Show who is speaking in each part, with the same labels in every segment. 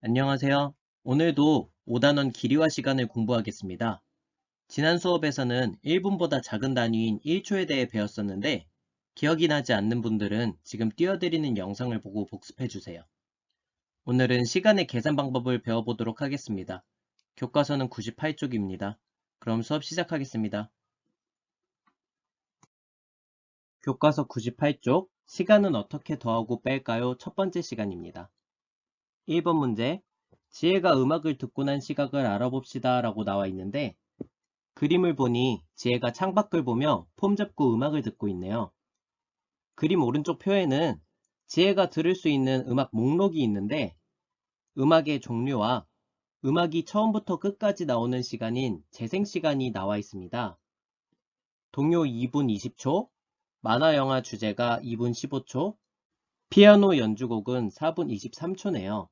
Speaker 1: 안녕하세요. 오늘도 5단원 길이와 시간을 공부하겠습니다. 지난 수업에서는 1분보다 작은 단위인 1초에 대해 배웠었는데 기억이 나지 않는 분들은 지금 띄워드리는 영상을 보고 복습해주세요. 오늘은 시간의 계산 방법을 배워보도록 하겠습니다. 교과서는 98쪽입니다. 그럼 수업 시작하겠습니다. 교과서 98쪽 시간은 어떻게 더하고 뺄까요? 첫 번째 시간입니다. 1번 문제 지혜가 음악을 듣고 난 시각을 알아봅시다 라고 나와 있는데 그림을 보니 지혜가 창밖을 보며 폼 잡고 음악을 듣고 있네요. 그림 오른쪽 표에는 지혜가 들을 수 있는 음악 목록이 있는데 음악의 종류와 음악이 처음부터 끝까지 나오는 시간인 재생시간이 나와 있습니다. 동요 2분 20초, 만화 영화 주제가 2분 15초, 피아노 연주곡은 4분 23초네요.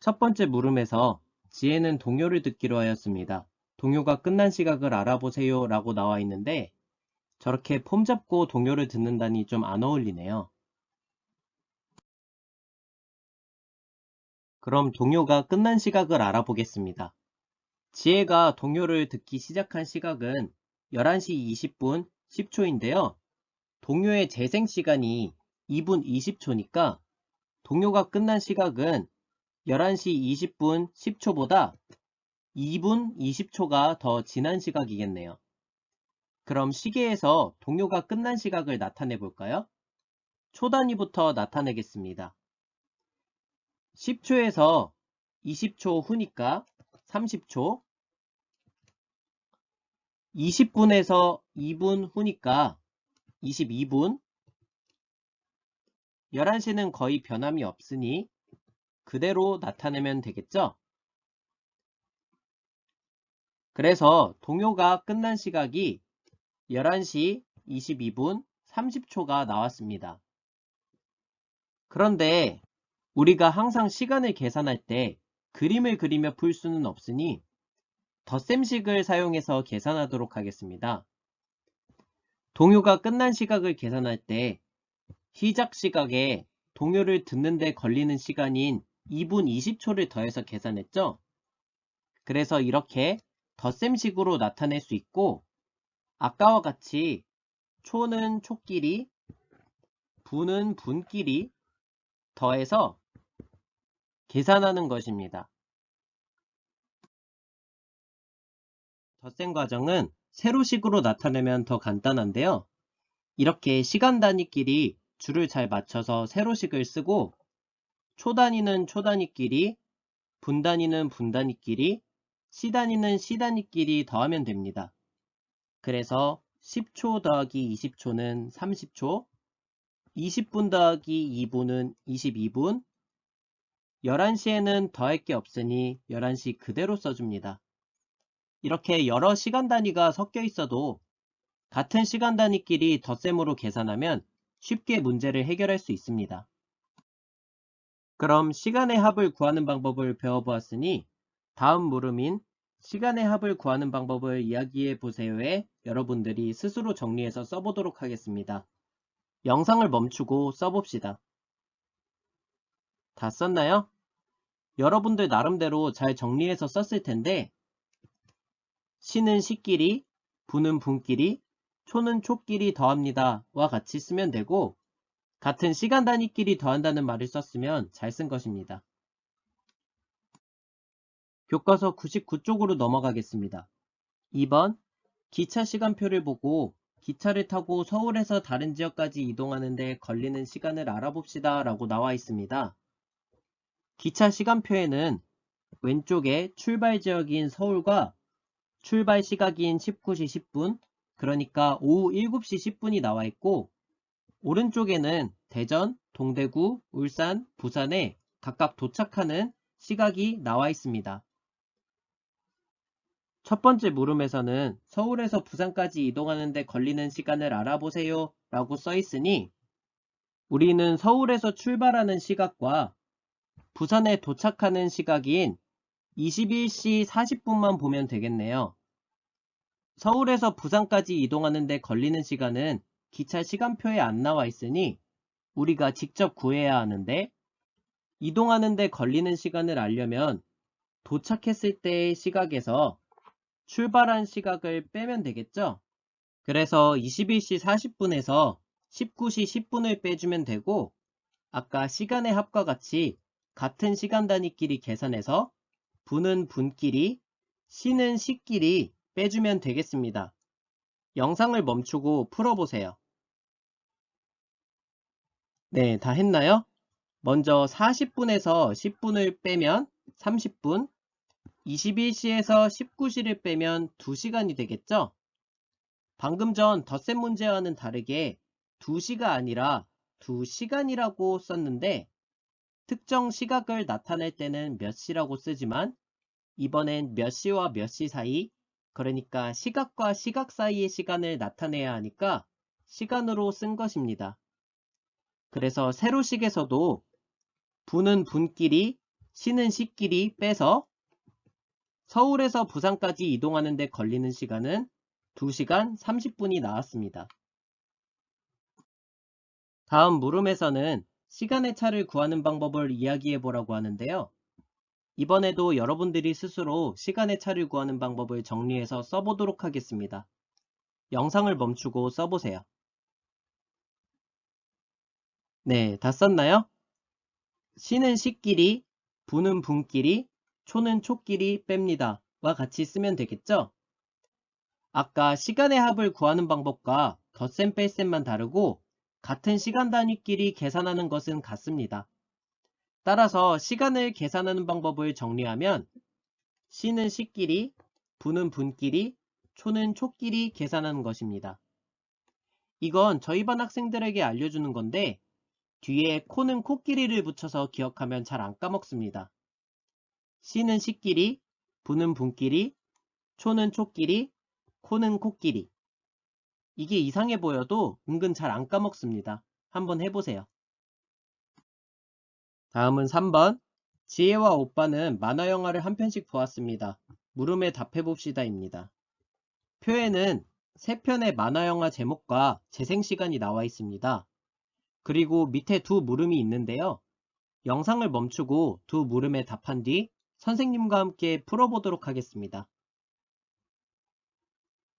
Speaker 1: 첫 번째 물음에서 지혜는 동요를 듣기로 하였습니다. 동요가 끝난 시각을 알아보세요 라고 나와 있는데 저렇게 폼 잡고 동요를 듣는다니 좀 안 어울리네요. 그럼 동요가 끝난 시각을 알아보겠습니다. 지혜가 동요를 듣기 시작한 시각은 11시 20분 10초인데요. 동요의 재생 시간이 2분 20초니까 동요가 끝난 시각은 11시 20분 10초보다 2분 20초가 더 지난 시각이겠네요. 그럼 시계에서 동요가 끝난 시각을 나타내 볼까요? 초 단위부터 나타내겠습니다. 10초에서 20초 후니까 30초, 20분에서 2분 후니까 22분, 11시는 거의 변함이 없으니 그대로 나타내면 되겠죠? 그래서 동요가 끝난 시각이 11시 22분 30초가 나왔습니다. 그런데 우리가 항상 시간을 계산할 때 그림을 그리며 풀 수는 없으니 덧셈식을 사용해서 계산하도록 하겠습니다. 동요가 끝난 시각을 계산할 때 시작 시각에 동요를 듣는데 걸리는 시간인 2분 20초를 더해서 계산했죠? 그래서 이렇게 덧셈식으로 나타낼 수 있고 아까와 같이 초는 초끼리, 분은 분끼리 더해서 계산하는 것입니다. 덧셈 과정은 세로식으로 나타내면 더 간단한데요. 이렇게 시간 단위끼리 줄을 잘 맞춰서 세로식을 쓰고 초 단위는 초 단위끼리, 분 단위는 분 단위끼리, 시 단위는 시 단위끼리 더하면 됩니다. 그래서 10초 더하기 20초는 30초, 20분 더하기 2분은 22분, 11시에는 더할 게 없으니 11시 그대로 써줍니다. 이렇게 여러 시간 단위가 섞여 있어도 같은 시간 단위끼리 덧셈으로 계산하면 쉽게 문제를 해결할 수 있습니다. 그럼 시간의 합을 구하는 방법을 배워보았으니 다음 물음인 시간의 합을 구하는 방법을 이야기해 보세요에 여러분들이 스스로 정리해서 써보도록 하겠습니다. 영상을 멈추고 써봅시다. 다 썼나요? 여러분들 나름대로 잘 정리해서 썼을 텐데 시는 시끼리, 분은 분끼리, 초는 초끼리 더합니다 와 같이 쓰면 되고 같은 시간 단위끼리 더한다는 말을 썼으면 잘 쓴 것입니다. 교과서 99쪽으로 넘어가겠습니다. 2번 기차 시간표를 보고 기차를 타고 서울에서 다른 지역까지 이동하는데 걸리는 시간을 알아봅시다 라고 나와 있습니다. 기차 시간표에는 왼쪽에 출발 지역인 서울과 출발 시각인 19시 10분, 그러니까 오후 7시 10분이 나와 있고 오른쪽에는 대전, 동대구, 울산, 부산에 각각 도착하는 시각이 나와 있습니다. 첫 번째 물음에서는 서울에서 부산까지 이동하는데 걸리는 시간을 알아보세요 라고 써 있으니 우리는 서울에서 출발하는 시각과 부산에 도착하는 시각인 21시 40분만 보면 되겠네요. 서울에서 부산까지 이동하는데 걸리는 시간은 기차 시간표에 안 나와 있으니 우리가 직접 구해야 하는데 이동하는데 걸리는 시간을 알려면 도착했을 때의 시각에서 출발한 시각을 빼면 되겠죠? 그래서 21시 40분에서 19시 10분을 빼주면 되고 아까 시간의 합과 같이 같은 시간 단위끼리 계산해서 분은 분끼리, 시는 시끼리 빼주면 되겠습니다. 영상을 멈추고 풀어보세요. 네, 다 했나요? 먼저 40분에서 10분을 빼면 30분, 21시에서 19시를 빼면 2시간이 되겠죠? 방금 전 덧셈 문제와는 다르게 2시가 아니라 2시간이라고 썼는데 특정 시각을 나타낼 때는 몇 시라고 쓰지만 이번엔 몇 시와 몇 시 사이 그러니까 시각과 시각 사이의 시간을 나타내야 하니까 시간으로 쓴 것입니다. 그래서 세로식에서도 분은 분끼리, 시는 시끼리 빼서 서울에서 부산까지 이동하는 데 걸리는 시간은 2시간 30분이 나왔습니다. 다음 물음에서는 시간의 차를 구하는 방법을 이야기해 보라고 하는데요. 이번에도 여러분들이 스스로 시간의 차를 구하는 방법을 정리해서 써보도록 하겠습니다. 영상을 멈추고 써보세요. 네, 다 썼나요? 시는 시끼리, 분은 분끼리, 초는 초끼리 뺍니다. 와 같이 쓰면 되겠죠? 아까 시간의 합을 구하는 방법과 덧셈 뺄셈만 다르고 같은 시간 단위끼리 계산하는 것은 같습니다. 따라서 시간을 계산하는 방법을 정리하면 시는 시끼리, 분은 분끼리, 초는 초끼리 계산하는 것입니다. 이건 저희 반 학생들에게 알려주는 건데 뒤에 코는 코끼리를 붙여서 기억하면 잘 안 까먹습니다. 시는 시끼리, 분은 분끼리, 초는 초끼리, 코는 코끼리. 이게 이상해 보여도 은근 잘 안 까먹습니다. 한번 해보세요. 다음은 3번. 지혜와 오빠는 만화 영화를 한 편씩 보았습니다. 물음에 답해봅시다입니다. 표에는 3편의 만화 영화 제목과 재생 시간이 나와 있습니다. 그리고 밑에 두 물음이 있는데요. 영상을 멈추고 두 물음에 답한 뒤 선생님과 함께 풀어보도록 하겠습니다.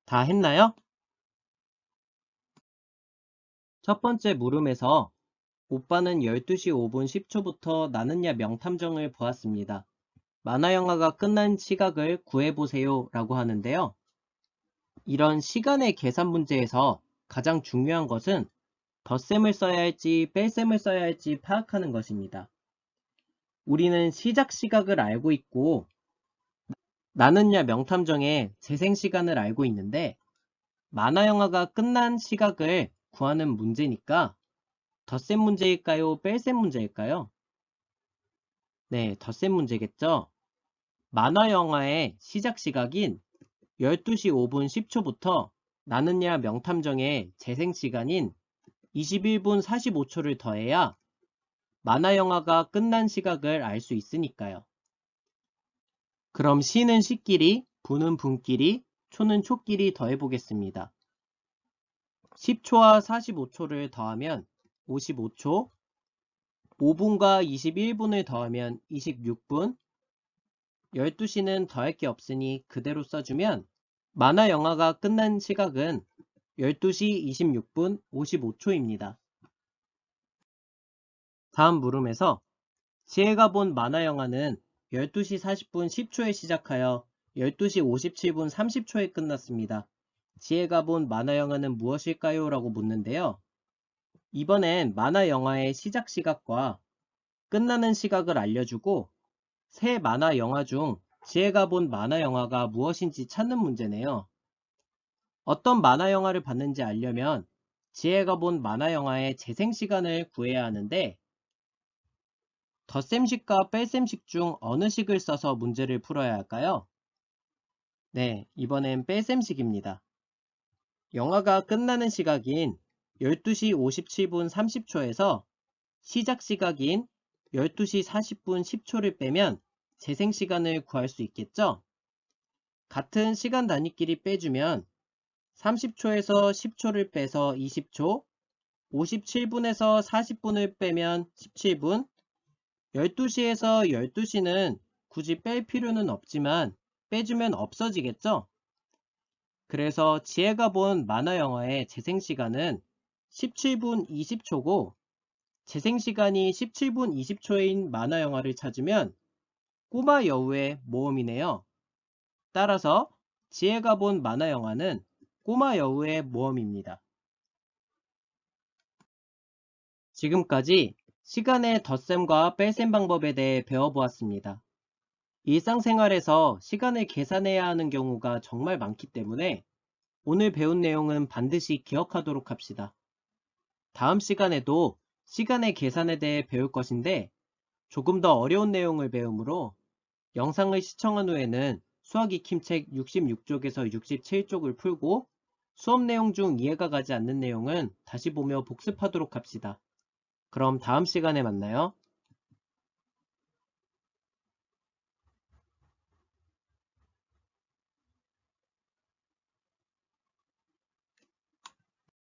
Speaker 1: 다 했나요? 첫 번째 물음에서 오빠는 12시 5분 10초부터 나는야 명탐정을 보았습니다. 만화영화가 끝난 시각을 구해보세요 라고 하는데요. 이런 시간의 계산 문제에서 가장 중요한 것은 덧셈을 써야 할지 뺄셈을 써야 할지 파악하는 것입니다. 우리는 시작 시각을 알고 있고 나는야 명탐정의 재생 시간을 알고 있는데 만화 영화가 끝난 시각을 구하는 문제니까 덧셈 문제일까요? 뺄셈 문제일까요? 네, 덧셈 문제겠죠? 만화 영화의 시작 시각인 12시 5분 10초부터 나는야 명탐정의 재생 시간인 21분 45초를 더해야 만화 영화가 끝난 시각을 알 수 있으니까요. 그럼 시는 시끼리, 분은 분끼리, 초는 초끼리 더해보겠습니다. 10초와 45초를 더하면 55초, 5분과 21분을 더하면 26분, 12시는 더할 게 없으니 그대로 써주면 만화 영화가 끝난 시각은 12시 26분 55초입니다. 다음 물음에서 지혜가 본 만화 영화는 12시 40분 10초에 시작하여 12시 57분 30초에 끝났습니다. 지혜가 본 만화 영화는 무엇일까요? 라고 묻는데요. 이번엔 만화 영화의 시작 시각과 끝나는 시각을 알려주고 새 만화 영화 중 지혜가 본 만화 영화가 무엇인지 찾는 문제네요. 어떤 만화 영화를 봤는지 알려면 지혜가 본 만화 영화의 재생 시간을 구해야 하는데 덧셈식과 뺄셈식 중 어느 식을 써서 문제를 풀어야 할까요? 네, 이번엔 뺄셈식입니다. 영화가 끝나는 시각인 12시 57분 30초에서 시작 시각인 12시 40분 10초를 빼면 재생 시간을 구할 수 있겠죠? 같은 시간 단위끼리 빼주면 30초에서 10초를 빼서 20초, 57분에서 40분을 빼면 17분, 12시에서 12시는 굳이 뺄 필요는 없지만 빼주면 없어지겠죠? 그래서 지혜가 본 만화 영화의 재생시간은 17분 20초고 재생시간이 17분 20초인 만화 영화를 찾으면 꼬마 여우의 모험이네요. 따라서 지혜가 본 만화 영화는 꼬마 여우의 모험입니다. 지금까지 시간의 덧셈과 뺄셈 방법에 대해 배워보았습니다. 일상생활에서 시간을 계산해야 하는 경우가 정말 많기 때문에 오늘 배운 내용은 반드시 기억하도록 합시다. 다음 시간에도 시간의 계산에 대해 배울 것인데 조금 더 어려운 내용을 배우므로 영상을 시청한 후에는 수학 익힘책 66쪽에서 67쪽을 풀고 수업 내용 중 이해가 가지 않는 내용은 다시 보며 복습하도록 합시다. 그럼 다음 시간에 만나요.